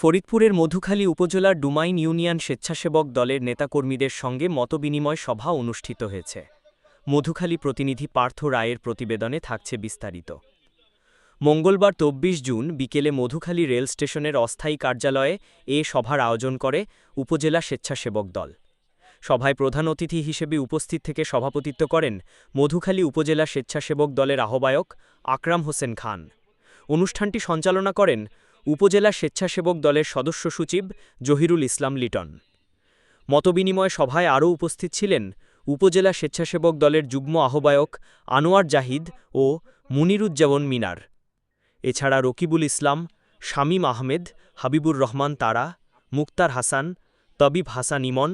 ফরিদপুরের মধুখালী উপজেলার ডুমাইন ইউনিয়ন স্বেচ্ছাসেবক দলের নেতাকর্মীদের সঙ্গে মতবিনিময় সভা অনুষ্ঠিত হয়েছে। মধুখালী প্রতিনিধি পার্থ রায়ের প্রতিবেদনে থাকছে বিস্তারিত। মঙ্গলবার চব্বিশ জুন বিকেলে মধুখালী রেল স্টেশনের অস্থায়ী কার্যালয়ে এ সভার আয়োজন করে উপজেলা স্বেচ্ছাসেবক দল। সভায় প্রধান অতিথি হিসেবে উপস্থিত থেকে সভাপতিত্ব করেন মধুখালী উপজেলা স্বেচ্ছাসেবক দলের আহ্বায়ক আকরাম হোসেন খান। অনুষ্ঠানটি সঞ্চালনা করেন উপজেলা স্বেচ্ছাসেবক দলের সদস্য সচিব জহিরুল ইসলাম লিটন। মতবিনিময় সভায় আরও উপস্থিত ছিলেন উপজেলা স্বেচ্ছাসেবক দলের যুগ্ম আহ্বায়ক আনোয়ার জাহিদ ও মুনিরুজ্জামান মিনার। এছাড়া রকিবুল ইসলাম, শামীম আহমেদ, হাবিবুর রহমান তারা, মুক্তার হাসান, তবিব হাসান ইমন,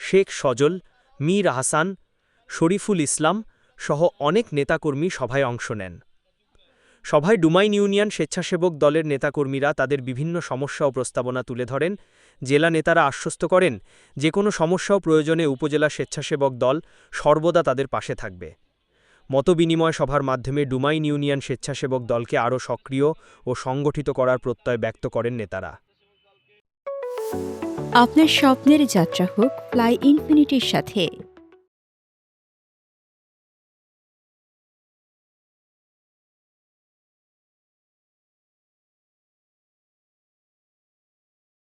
শেখ সজল, মীর হাসান, শরীফুল ইসলাম সহ অনেক নেতাকর্মী সভায় অংশ নেন। সভায় ডুমাইন ইউনিয়ন স্বেচ্ছাসেবক দলের নেতাকর্মীরা তাদের বিভিন্ন সমস্যা ও প্রস্তাবনা তুলে ধরেন। জেলা নেতারা আশ্বস্ত করেন, যে কোনো সমস্যা প্রয়োজনে উপজেলা স্বেচ্ছাসেবক দল সর্বদা তাদের পাশে থাকবে। মতবিনিময় সভার মাধ্যমে ডুমাইন ইউনিয়ন স্বেচ্ছাসেবক দলকে আরও সক্রিয় ও সংগঠিত করার প্রত্যয় ব্যক্ত করেন নেতারা। আপনার স্বপ্নের যাত্রা হোক, ফ্লাই ইনফিনিটির সাথে